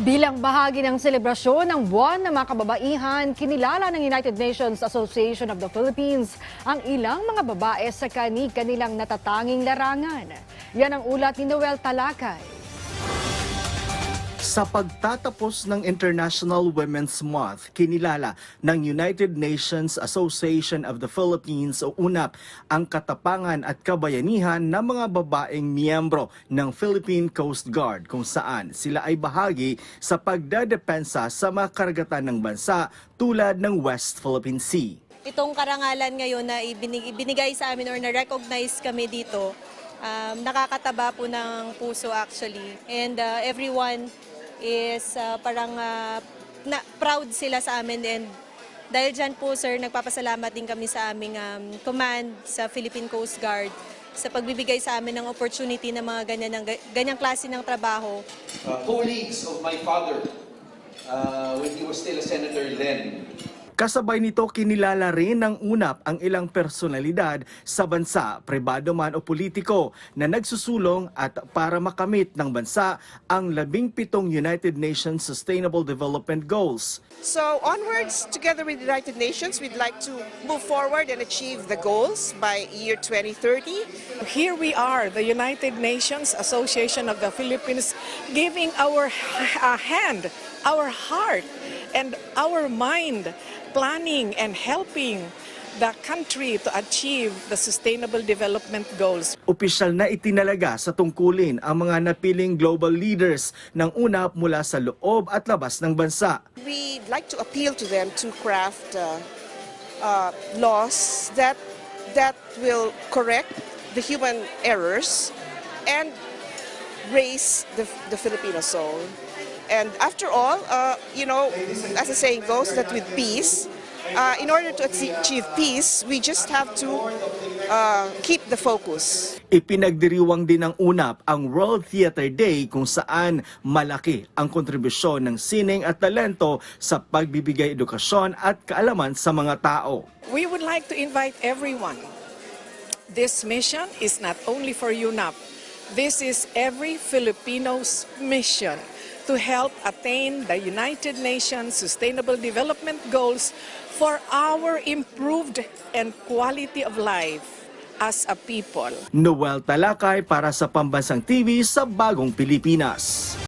Bilang bahagi ng selebrasyon ng buwan ng mga kababaihan, kinilala ng United Nations Association of the Philippines ang ilang mga babae sa kani-kanilang natatanging larangan. Yan ang ulat ni Noel Talakay. Sa pagtatapos ng International Women's Month, kinilala ng United Nations Association of the Philippines o UNAP ang katapangan at kabayanihan ng mga babaeng miyembro ng Philippine Coast Guard kung saan sila ay bahagi sa pagdadepensa sa mga karagatan ng bansa tulad ng West Philippine Sea. itong karangalan ngayon na ibinig- ibinigay sa amin or na-recognize kami dito, um, nakakataba po ng puso actually. And uh, everyone is uh, parang uh, na, proud sila sa amin and dahil dyan po sir, nagpapasalamat din kami sa aming um, command sa Philippine Coast Guard sa pagbibigay sa amin ng opportunity ng mga ganyan, ng, ganyang klase ng trabaho. uh, colleagues of my father uh, when he was still a senator then. Kasabay nito kinilala rin ng UNAP ang ilang personalidad sa bansa, pribado man o politiko, na nagsusulong at para makamit ng bansa ang labing pitong United Nations Sustainable Development Goals. So onwards, together with the United Nations, we'd like to move forward and achieve the goals by year 2030. Here we are, the United Nations Association of the Philippines, giving our uh, hand, our heart, and our mind, planning and helping the country to achieve the Sustainable Development Goals. Opisyal na itinalaga sa tungkulin ang mga napiling global leaders ng UNAP mula sa loob at labas ng bansa. We'd like to appeal to them to craft uh, uh, laws that that will correct the human errors and raise the, the Filipino soul. And after all, uh, you know, as the saying goes, that with peace, uh, in order to achieve achieve peace, we just have to uh, keep the focus. Ipinagdiriwang din ng UNAP ang World Theater Day kung saan malaki ang kontribusyon ng sining at talento sa pagbibigay edukasyon at kaalaman sa mga tao. We would like to invite everyone. This mission is not only for UNAP. This is every Filipino's mission to help attain the United Nations Sustainable Development Goals for our improved and quality of life as a people. Noel Talakay para sa Pambansang TV sa Bagong Pilipinas.